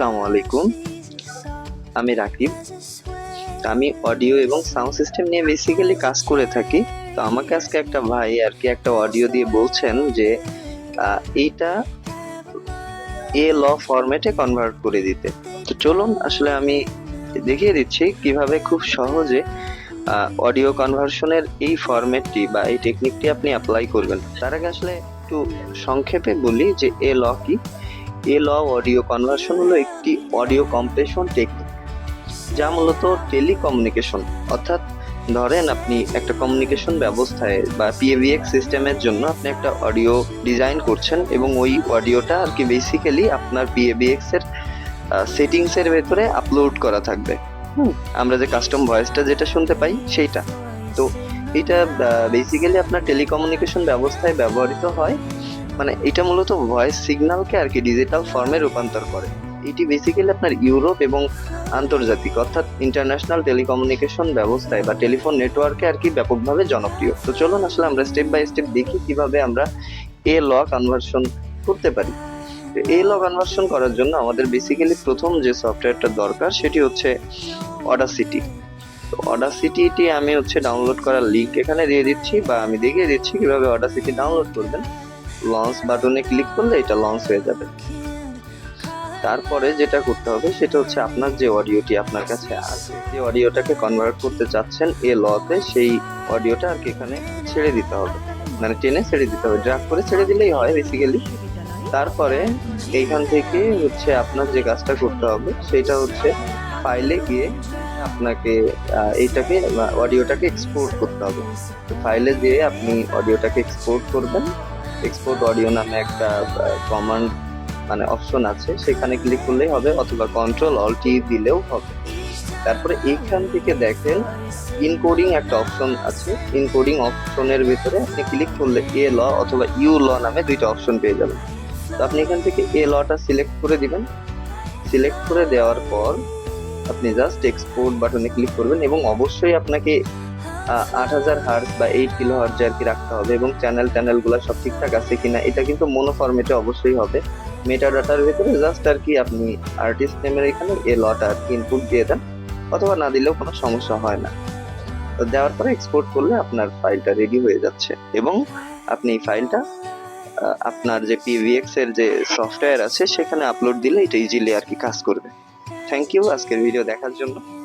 আসসালামু আলাইকুম। আমি রাকিব। আমি অডিও এবং সাউন্ড সিস্টেম নিয়ে বেসিক্যালি কাজ করে থাকি। তো আমাকে আজকে একটা ভাই আর কি একটা অডিও দিয়ে বলছেন যে এইটা এ ল ফরম্যাটে কনভার্ট করে দিতে। তো চলুন, আসলে আমি দেখিয়ে দিচ্ছি কীভাবে খুব সহজে অডিও কনভার্সনের এই ফরম্যাটটি বা এই টেকনিকটি আপনি অ্যাপ্লাই করবেন। তার আগে আসলে একটু সংক্ষেপে বলি যে এ ল কি। এ ল অডিও কনভার্সন হলো একটি অডিও কম্প্রেশন টেকনিক, যা মূলত টেলিকমিউনিকেশন। অর্থাৎ ধরেন আপনি একটা কমিউনিকেশন ব্যবস্থায় বা পিএভিএক্স সিস্টেমের জন্য আপনি একটা অডিও ডিজাইন করছেন এবং ওই অডিওটা আর কি বেসিক্যালি আপনার পিএভিএক্স এর সেটিংস এর ভেতরে আপলোড করা থাকবে। হুম, আমরা যে কাস্টম ভয়েসটা যেটা শুনতে পাই সেইটা। তো এটা বেসিক্যালি আপনার টেলিকমিউনিকেশন ব্যবস্থায় ব্যবহৃত হয়। মানে এটা মূলত ভয়েস সিগন্যালকে আর কি ডিজিটাল ফর্মে রূপান্তর করে। এটি বেসিক্যালি আপনার ইউরোপ এবং আন্তর্জাতিক, অর্থাৎ ইন্টারন্যাশনাল টেলিকমিউনিকেশন ব্যবস্থায় বা টেলিফোন নেটওয়ার্কে আর কি ব্যাপকভাবে জনপ্রিয়। তো চলুন আসলে আমরা স্টেপ বাই স্টেপ দেখি কীভাবে আমরা এ ল কনভার্সন করতে পারি। এ ল কনভার্সন করার জন্য আমাদের বেসিক্যালি প্রথম যে সফটওয়্যারটা দরকার সেটি হচ্ছে অডাসিটি তো অডাসিটিটি আমি হচ্ছে ডাউনলোড করার লিঙ্ক এখানে দিয়ে দিচ্ছি বা আমি দেখিয়ে দিচ্ছি কীভাবে অডাসিটি ডাউনলোড করবেন। লঞ্চ বাটনে ক্লিক করলে এটা লঞ্চ হয়ে যাবে। তারপরে যেটা করতে হবে সেটা হচ্ছে আপনার যে অডিওটি আপনার কাছে আছে, যে অডিওটাকে কনভার্ট করতে চাচ্ছেন এ লতে সেই অডিওটা আর কি এখানে ছেড়ে দিতে হবে। মানে টেনে ছেড়ে দিতে হবে ড্রাফ করে ছেড়ে দিলেই হয় বেসিক্যালি তারপরে এইখান থেকে হচ্ছে আপনার যে কাজটা করতে হবে সেটা হচ্ছে ফাইলে গিয়ে আপনাকে এইটাকে অডিওটাকে এক্সপোর্ট করতে হবে। ফাইলে গিয়ে আপনি অডিওটাকে এক্সপোর্ট করবেন। এক্সপোর্ট অডিও নামে একটা কমান্ড মানে অপশন আছে। সেখানে ক্লিক করলেই হবে অথবা কন্ট্রোল অল টি দিলেও হবে। তারপরে এইখান থেকে দেখেন ইনকোডিং একটা অপশন আছে। ইনকোডিং অপশনের ভিতরে আপনি ক্লিক করলে এ ল অথবা ইউ ল নামে দুইটা অপশন পেয়ে যাবেন। তো আপনি এখান থেকে এ লটা সিলেক্ট করে দিবেন। সিলেক্ট করে দেওয়ার পর আপনি জাস্ট এক্সপোর্ট বাটনে ক্লিক করবেন এবং অবশ্যই আপনাকে আট হাজার হার্স বা এইট কিলো হার্স আর কি রাখতে হবে এবং চ্যানেল ট্যানেলগুলো সব ঠিকঠাক আছে কিনা, এটা কিন্তু মনো ফরম্যাটে অবশ্যই হবে। মেটা ডাটার ভিতরে জাস্ট আর কি আপনি আর্টিস্ট নেমের এখানে এ লটা আর কি ইনপুট দিয়ে দেন, অথবা না দিলেও কোনো সমস্যা হয় না। তো দেওয়ার পরে এক্সপোর্ট করলে আপনার ফাইলটা রেডি হয়ে যাচ্ছে এবং আপনি এই ফাইলটা আপনার যে পিভিএক্স এর যে সফটওয়্যার আছে সেখানে আপলোড দিলে এটা ইজিলি আর কি কাজ করবে। থ্যাংক ইউ আজকের ভিডিও দেখার জন্য।